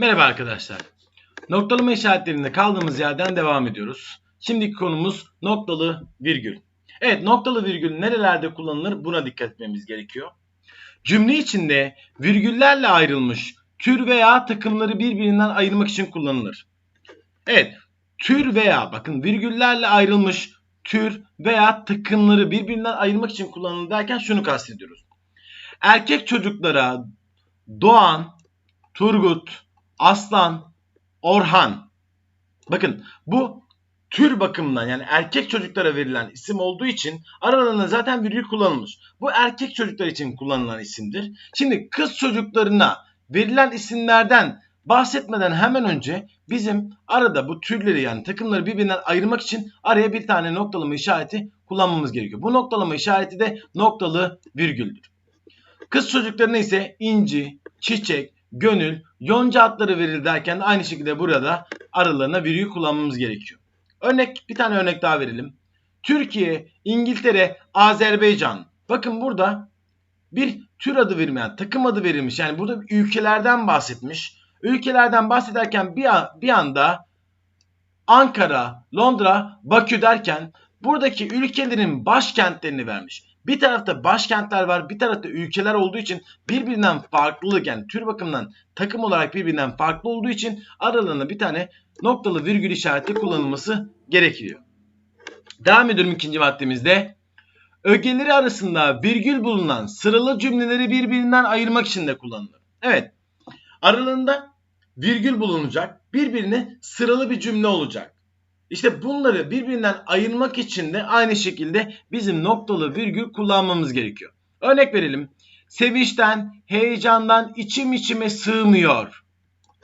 Merhaba arkadaşlar. Noktalama işaretlerinde kaldığımız yerden devam ediyoruz. Şimdiki konumuz noktalı virgül. Evet noktalı virgül nerelerde kullanılır buna dikkat etmemiz gerekiyor. Cümle içinde virgüllerle ayrılmış tür veya takımları birbirinden ayırmak için kullanılır. Evet tür veya bakın virgüllerle ayrılmış tür veya takımları birbirinden ayırmak için kullanılır derken şunu kastediyoruz. Erkek çocuklara Doğan, Turgut, Aslan, Orhan. Bakın bu tür bakımından yani erkek çocuklara verilen isim olduğu için aralarında zaten virgül kullanılmış. Bu erkek çocuklar için kullanılan isimdir. Şimdi kız çocuklarına verilen isimlerden bahsetmeden hemen önce bizim arada bu türleri yani takımları birbirinden ayırmak için araya bir tane noktalama işareti kullanmamız gerekiyor. Bu noktalama işareti de noktalı virgüldür. Kız çocuklarına ise inci, çiçek, gönül, yonca adları verir derken de aynı şekilde burada aralarına virgül kullanmamız gerekiyor. Örnek bir tane örnek daha verelim. Türkiye, İngiltere, Azerbaycan. Bakın burada bir tür adı verilmeyen, takım adı verilmiş. Yani burada ülkelerden bahsetmiş. Ülkelerden bahsederken bir, an, bir anda Ankara, Londra, Bakü derken buradaki ülkelerin başkentlerini vermiş. Bir tarafta başkentler var, bir tarafta ülkeler olduğu için birbirinden farklılık yani tür bakımından takım olarak birbirinden farklı olduğu için aralarında bir tane noktalı virgül işareti kullanılması gerekiyor. Devam ediyorum ikinci maddemizde. Ögeleri arasında virgül bulunan sıralı cümleleri birbirinden ayırmak için de kullanılır. Evet. Aralarında virgül bulunacak. Birbirine sıralı bir cümle olacak. İşte bunları birbirinden ayırmak için de aynı şekilde bizim noktalı virgül kullanmamız gerekiyor. Örnek verelim. Sevinçten, heyecandan içim içime sığmıyor.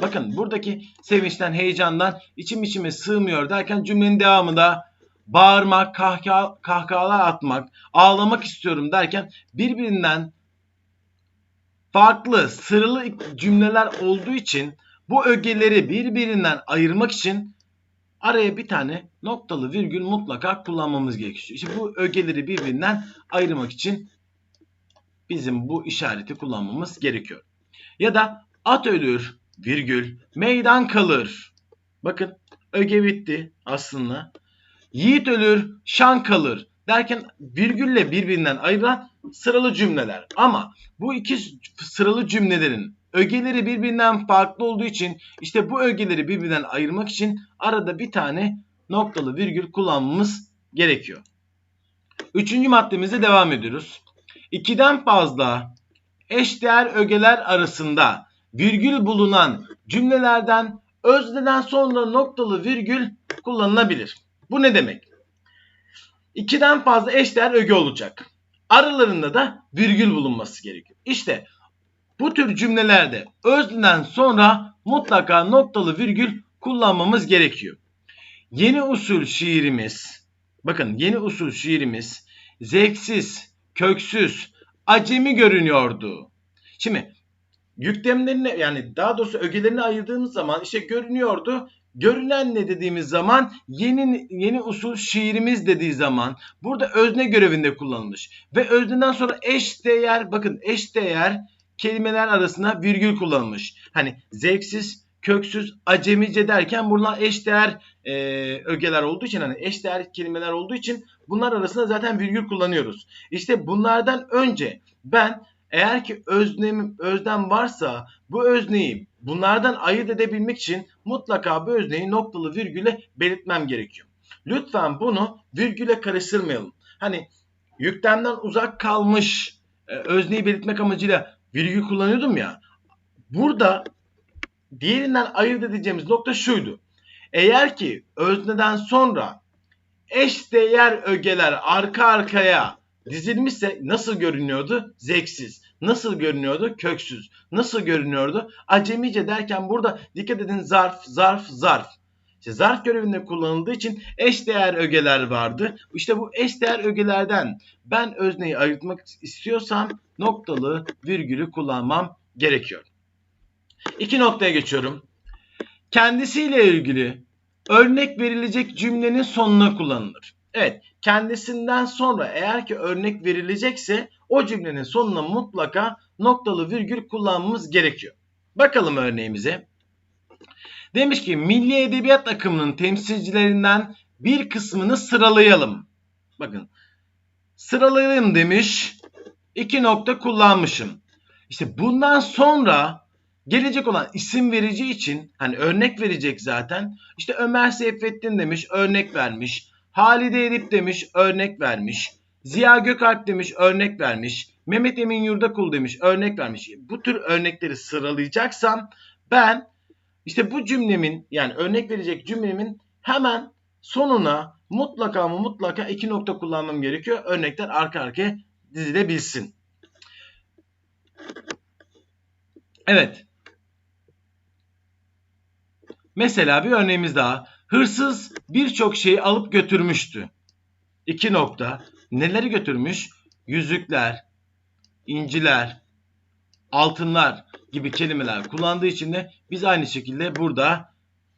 Bakın buradaki sevinçten, heyecandan içim içime sığmıyor derken cümlenin devamında bağırmak, kahkaha, kahkahalar atmak, ağlamak istiyorum derken birbirinden farklı, sıralı cümleler olduğu için bu ögeleri birbirinden ayırmak için araya bir tane noktalı virgül mutlaka kullanmamız gerekiyor. İşte bu ögeleri birbirinden ayırmak için bizim bu işareti kullanmamız gerekiyor. Ya da at ölür virgül meydan kalır. Bakın öge bitti aslında. Yiğit ölür şan kalır derken virgülle birbirinden ayrılan sıralı cümleler. Ama bu iki sıralı cümlelerin ögeleri birbirinden farklı olduğu için işte bu ögeleri birbirinden ayırmak için arada bir tane noktalı virgül kullanmamız gerekiyor. Üçüncü maddemize devam ediyoruz. İkiden fazla eşdeğer ögeler arasında virgül bulunan cümlelerden özneden sonra noktalı virgül kullanılabilir. Bu ne demek? İkiden fazla eşdeğer öge olacak. Aralarında da virgül bulunması gerekiyor. İşte bu tür cümlelerde özneden sonra mutlaka noktalı virgül kullanmamız gerekiyor. Yeni usul şiirimiz, bakın yeni usul şiirimiz zevksiz, köksüz, acemi görünüyordu. Şimdi yüklemlerini yani daha doğrusu ögelerini ayırdığımız zaman işte görünüyordu. Görünen ne dediğimiz zaman yeni yeni usul şiirimiz dediği zaman burada özne görevinde kullanılmış. Ve özneden sonra eş değer bakın eş değer kelimeler arasında virgül kullanılmış. Hani zevksiz, köksüz, acemice derken bunlar eşdeğer e, ögeler olduğu için hani eşdeğer kelimeler olduğu için bunlar arasında zaten virgül kullanıyoruz. İşte bunlardan önce ben eğer ki öznem, öznem varsa bu özneyi bunlardan ayırt edebilmek için mutlaka bu özneyi noktalı virgüle belirtmem gerekiyor. Lütfen bunu virgüle karıştırmayalım. Hani yüklemden uzak kalmış e, özneyi belirtmek amacıyla virgül kullanıyordum ya. Burada diğerinden ayırt edeceğimiz nokta şuydu. Eğer ki özneden sonra eş değer ögeler arka arkaya dizilmişse nasıl görünüyordu? Zevksiz. Nasıl görünüyordu? Köksüz. Nasıl görünüyordu? Acemice derken burada dikkat edin zarf, zarf, zarf. İşte zarf görevinde kullanıldığı için eş değer ögeler vardı. İşte bu eş değer ögelerden ben özneyi ayırtmak istiyorsam noktalı virgülü kullanmam gerekiyor. İki noktaya geçiyorum. Kendisiyle ilgili örnek verilecek cümlenin sonuna kullanılır. Evet, kendisinden sonra eğer ki örnek verilecekse o cümlenin sonuna mutlaka noktalı virgül kullanmamız gerekiyor. Bakalım örneğimize. Demiş ki milli edebiyat akımının temsilcilerinden bir kısmını sıralayalım. Bakın sıralayalım demiş. İki nokta kullanmışım. İşte bundan sonra gelecek olan isim verici için hani örnek verecek zaten. İşte Ömer Seyfettin demiş örnek vermiş. Halide Edip demiş örnek vermiş. Ziya Gökalp demiş örnek vermiş. Mehmet Emin Yurdakul demiş örnek vermiş. Bu tür örnekleri sıralayacaksam ben işte bu cümlemin yani örnek verecek cümlemin hemen sonuna mutlaka ama mutlaka iki nokta kullanmam gerekiyor. Örnekler arka arkaya dizilebilsin. Evet. Mesela bir örneğimiz daha. Hırsız birçok şeyi alıp götürmüştü. İki nokta. Neleri götürmüş? Yüzükler, inciler, altınlar gibi kelimeler kullandığı için de biz aynı şekilde burada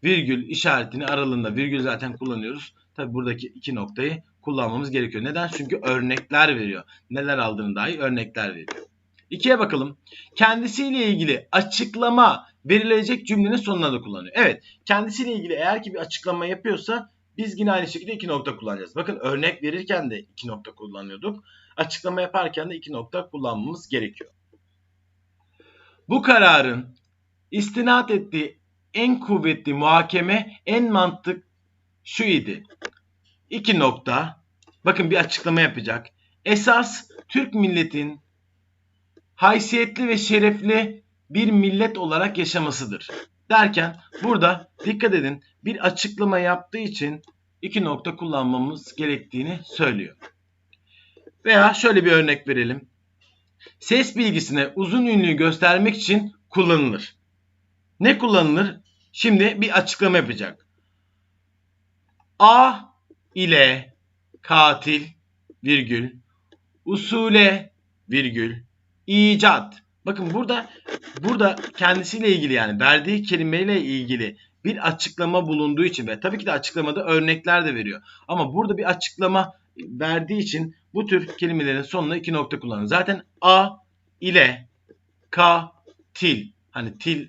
virgül işaretini aralığında virgül zaten kullanıyoruz. Tabi buradaki iki noktayı kullanmamız gerekiyor. Neden? Çünkü örnekler veriyor. Neler aldığını dahi örnekler veriyor. İkiye bakalım. Kendisiyle ilgili açıklama verilecek cümlenin sonuna da kullanıyor. Evet. Kendisiyle ilgili eğer ki bir açıklama yapıyorsa biz yine aynı şekilde iki nokta kullanacağız. Bakın örnek verirken de iki nokta kullanıyorduk. Açıklama yaparken de iki nokta kullanmamız gerekiyor. Bu kararın istinat ettiği en kuvvetli muhakeme, en mantık şu idi. İki nokta. Bakın bir açıklama yapacak. Esas Türk milletin haysiyetli ve şerefli bir millet olarak yaşamasıdır. Derken burada dikkat edin bir açıklama yaptığı için iki nokta kullanmamız gerektiğini söylüyor. Veya şöyle bir örnek verelim. Ses bilgisine uzun ünlüyü göstermek için kullanılır. Ne kullanılır? Şimdi bir açıklama yapacak. A ile katil virgül usule virgül icat. Bakın burada burada kendisiyle ilgili yani verdiği kelimeyle ilgili bir açıklama bulunduğu için ve tabii ki de açıklamada örnekler de veriyor. Ama burada bir açıklama verdiği için bu tür kelimelerin sonuna iki nokta kullanın. Zaten a ile ka til hani til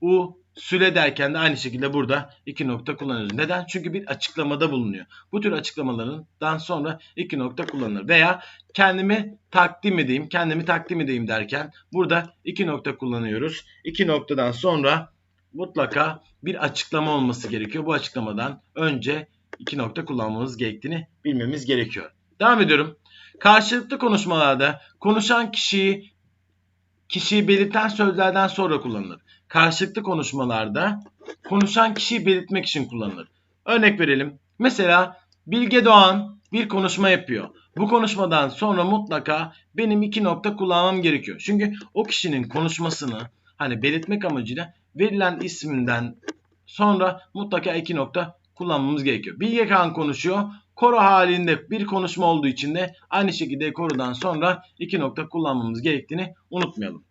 u süle derken de aynı şekilde burada iki nokta kullanıyoruz. Neden? Çünkü bir açıklamada bulunuyor. Bu tür açıklamalarından sonra iki nokta kullanılır. Veya kendimi takdim edeyim, kendimi takdim edeyim derken burada iki nokta kullanıyoruz. İki noktadan sonra mutlaka bir açıklama olması gerekiyor. Bu açıklamadan önce iki nokta kullanmamız gerektiğini bilmemiz gerekiyor. Devam ediyorum. Karşılıklı konuşmalarda konuşan kişiyi kişiyi belirten sözlerden sonra kullanılır. Karşılıklı konuşmalarda konuşan kişiyi belirtmek için kullanılır. Örnek verelim. Mesela Bilge Doğan bir konuşma yapıyor. Bu konuşmadan sonra mutlaka benim iki nokta kullanmam gerekiyor. Çünkü o kişinin konuşmasını hani belirtmek amacıyla verilen isminden sonra mutlaka iki nokta kullanmamız gerekiyor. Bilge Kağan konuşuyor. Koro halinde bir konuşma olduğu için de aynı şekilde korodan sonra iki nokta kullanmamız gerektiğini unutmayalım.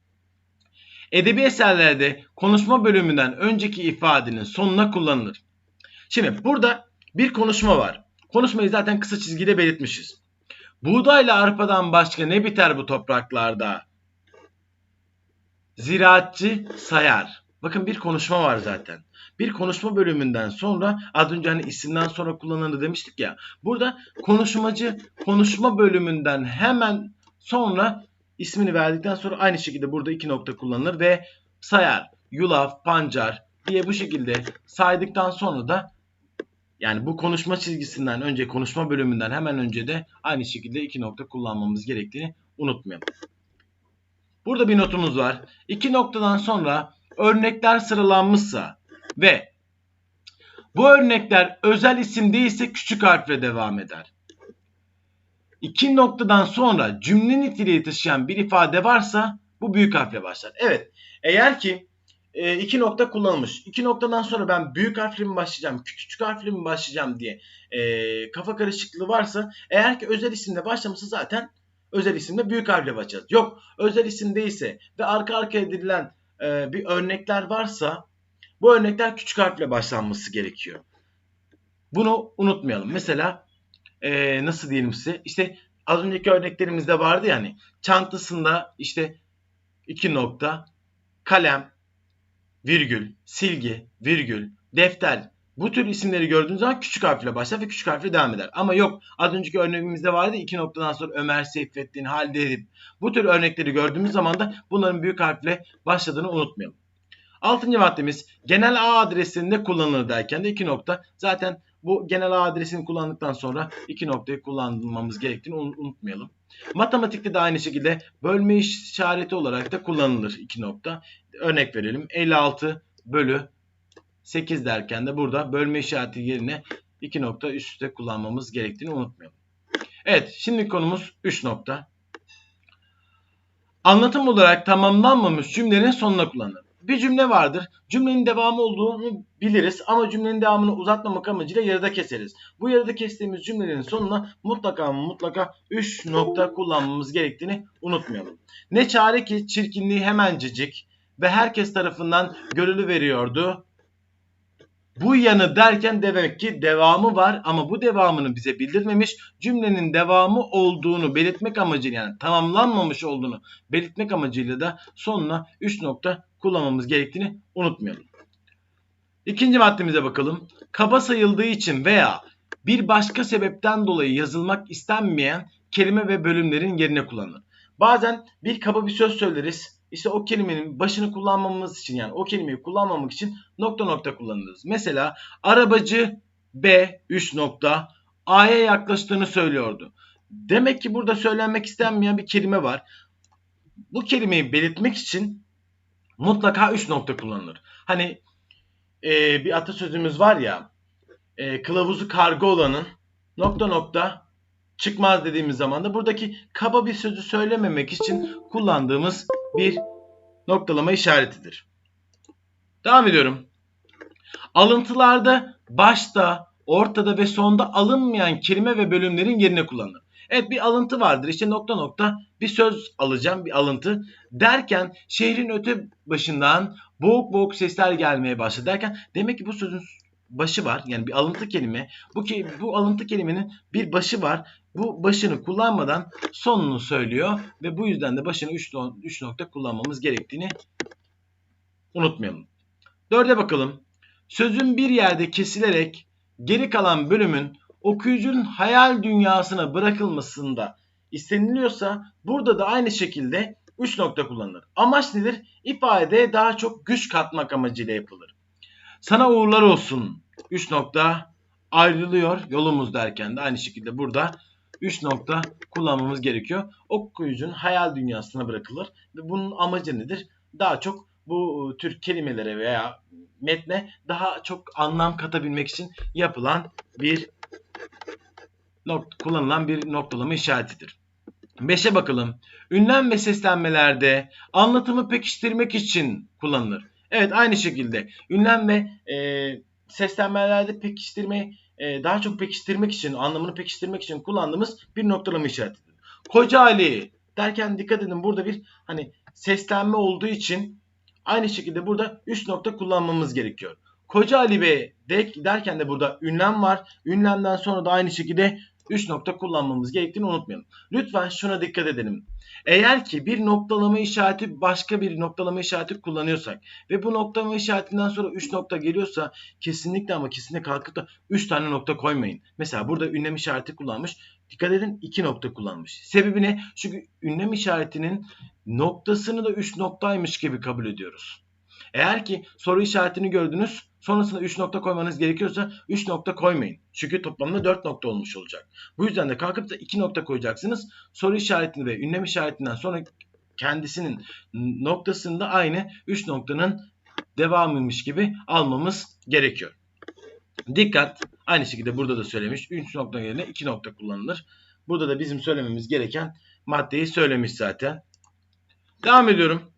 Edebi eserlerde konuşma bölümünden önceki ifadenin sonuna kullanılır. Şimdi burada bir konuşma var. Konuşmayı zaten kısa çizgide belirtmişiz. Buğdayla arpadan başka ne biter bu topraklarda? Ziraatçı sayar. Bakın bir konuşma var zaten. Bir konuşma bölümünden sonra az önce hani isimden sonra kullanılır demiştik ya. Burada konuşmacı konuşma bölümünden hemen sonra ismini verdikten sonra aynı şekilde burada iki nokta kullanılır ve sayar, yulaf, pancar diye bu şekilde saydıktan sonra da yani bu konuşma çizgisinden önce konuşma bölümünden hemen önce de aynı şekilde iki nokta kullanmamız gerektiğini unutmayalım. Burada bir notumuz var. İki noktadan sonra örnekler sıralanmışsa ve bu örnekler özel isim değilse küçük harfle devam eder. İki noktadan sonra cümle niteliği taşıyan bir ifade varsa bu büyük harfle başlar. Evet eğer ki e, iki nokta kullanılmış. İki noktadan sonra ben büyük harfle mi başlayacağım, küçük harfle mi başlayacağım diye e, kafa karışıklığı varsa eğer ki özel isimle başlamışsa zaten özel isimle büyük harfle başlayacağız. Yok özel isim değilse ve arka arkaya edilen e, bir örnekler varsa bu örnekler küçük harfle başlanması gerekiyor. Bunu unutmayalım. Mesela e, nasıl diyelim size işte az önceki örneklerimizde vardı yani çantasında işte iki nokta kalem virgül, silgi, virgül, defter bu tür isimleri gördüğünüz zaman küçük harfle başlar ve küçük harfle devam eder. Ama yok az önceki örneğimizde vardı iki noktadan sonra Ömer, Seyfettin, Halide Edip. Bu tür örnekleri gördüğümüz zaman da bunların büyük harfle başladığını unutmayalım. Altıncı maddemiz genel ağ adresinde kullanılır derken de iki nokta. Zaten bu genel ağ adresini kullandıktan sonra iki noktayı kullanmamız gerektiğini unutmayalım. Matematikte de aynı şekilde bölme işareti olarak da kullanılır iki nokta. Örnek verelim 56 bölü 8 derken de burada bölme işareti yerine 2 nokta üst üste kullanmamız gerektiğini unutmayalım. Evet şimdi konumuz 3 nokta. Anlatım olarak tamamlanmamış cümlenin sonuna kullanılır. Bir cümle vardır. Cümlenin devamı olduğunu biliriz ama cümlenin devamını uzatmamak amacıyla yarıda keseriz. Bu yarıda kestiğimiz cümlenin sonuna mutlaka mutlaka 3 nokta kullanmamız gerektiğini unutmayalım. Ne çare ki çirkinliği hemencecik ve herkes tarafından görülü veriyordu bu yanı derken demek ki devamı var ama bu devamını bize bildirmemiş. Cümlenin devamı olduğunu belirtmek amacıyla yani tamamlanmamış olduğunu belirtmek amacıyla da sonuna 3 nokta kullanmamız gerektiğini unutmayalım. İkinci maddemize bakalım. Kaba sayıldığı için veya bir başka sebepten dolayı yazılmak istenmeyen kelime ve bölümlerin yerine kullanılır. Bazen bir kaba bir söz söyleriz işte o kelimenin başını kullanmamız için yani o kelimeyi kullanmamak için nokta nokta kullanırız. Mesela arabacı B 3 nokta A'ya yaklaştığını söylüyordu. Demek ki burada söylenmek istenmeyen bir kelime var. Bu kelimeyi belirtmek için mutlaka 3 nokta kullanılır. Hani e, bir atasözümüz var ya e, kılavuzu karga olanın nokta nokta çıkmaz dediğimiz zaman da buradaki kaba bir sözü söylememek için kullandığımız bir noktalama işaretidir. Devam ediyorum. Alıntılarda başta, ortada ve sonda alınmayan kelime ve bölümlerin yerine kullanılır. Evet bir alıntı vardır. İşte nokta nokta bir söz alacağım bir alıntı. Derken şehrin öte başından boğuk boğuk sesler gelmeye başladı derken demek ki bu sözün başı var. Yani bir alıntı kelime. Bu ki bu alıntı kelimenin bir başı var bu başını kullanmadan sonunu söylüyor ve bu yüzden de başını 3 nokta kullanmamız gerektiğini unutmayalım. Dörde bakalım. Sözün bir yerde kesilerek geri kalan bölümün okuyucunun hayal dünyasına bırakılmasında isteniliyorsa burada da aynı şekilde 3 nokta kullanılır. Amaç nedir? İfadeye daha çok güç katmak amacıyla yapılır. Sana uğurlar olsun. 3 nokta ayrılıyor yolumuz derken de aynı şekilde burada 3 nokta kullanmamız gerekiyor. Okuyucunun hayal dünyasına bırakılır ve bunun amacı nedir? Daha çok bu tür kelimelere veya metne daha çok anlam katabilmek için yapılan bir nokta, kullanılan bir noktalama işaretidir. 5'e bakalım. Ünlem ve seslenmelerde anlatımı pekiştirmek için kullanılır. Evet aynı şekilde ünlem ve e, seslenmelerde pekiştirme e, daha çok pekiştirmek için, anlamını pekiştirmek için kullandığımız bir noktalama işaretidir. Koca Ali derken dikkat edin burada bir hani seslenme olduğu için aynı şekilde burada 3 nokta kullanmamız gerekiyor. Koca Ali Bey derken de burada ünlem var. Ünlemden sonra da aynı şekilde 3 nokta kullanmamız gerektiğini unutmayalım. Lütfen şuna dikkat edelim. Eğer ki bir noktalama işareti başka bir noktalama işareti kullanıyorsak ve bu noktalama işaretinden sonra 3 nokta geliyorsa kesinlikle ama kesinlikle kalkıp da 3 tane nokta koymayın. Mesela burada ünlem işareti kullanmış. Dikkat edin 2 nokta kullanmış. Sebebi ne? Çünkü ünlem işaretinin noktasını da 3 noktaymış gibi kabul ediyoruz. Eğer ki soru işaretini gördünüz sonrasında 3 nokta koymanız gerekiyorsa 3 nokta koymayın. Çünkü toplamda 4 nokta olmuş olacak. Bu yüzden de kalkıp da 2 nokta koyacaksınız. Soru işaretini ve ünlem işaretinden sonra kendisinin noktasında aynı 3 noktanın devamıymış gibi almamız gerekiyor. Dikkat! Aynı şekilde burada da söylemiş. 3 nokta yerine 2 nokta kullanılır. Burada da bizim söylememiz gereken maddeyi söylemiş zaten. Devam ediyorum.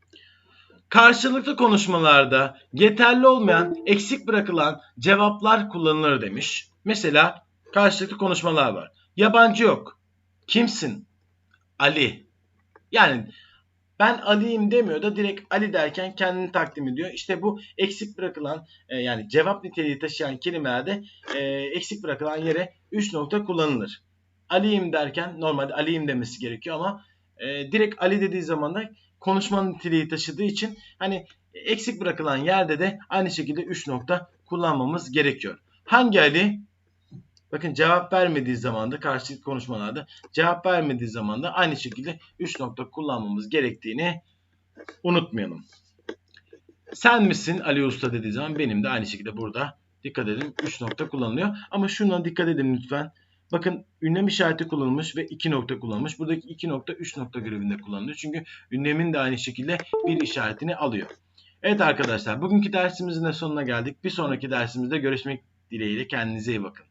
Karşılıklı konuşmalarda yeterli olmayan, eksik bırakılan cevaplar kullanılır demiş. Mesela karşılıklı konuşmalar var. Yabancı yok. Kimsin? Ali. Yani ben Ali'yim demiyor da direkt Ali derken kendini takdim ediyor. İşte bu eksik bırakılan e, yani cevap niteliği taşıyan kelimelerde e, eksik bırakılan yere 3 nokta kullanılır. Ali'yim derken normalde Ali'yim demesi gerekiyor ama e, direkt Ali dediği zaman da konuşmanın niteliği taşıdığı için hani Eksik bırakılan yerde de aynı şekilde 3 nokta kullanmamız gerekiyor. Hangi Ali? Bakın cevap vermediği zaman da karşılıklı konuşmalarda cevap vermediği zaman da aynı şekilde 3 nokta kullanmamız gerektiğini unutmayalım. Sen misin Ali Usta dediği zaman benim de aynı şekilde burada dikkat edin 3 nokta kullanılıyor. Ama şuna dikkat edin lütfen. Bakın ünlem işareti kullanılmış ve 2 nokta kullanılmış. Buradaki 2 nokta 3 nokta görevinde kullanılıyor. Çünkü ünlemin de aynı şekilde bir işaretini alıyor. Evet arkadaşlar bugünkü dersimizin de sonuna geldik. Bir sonraki dersimizde görüşmek dileğiyle kendinize iyi bakın.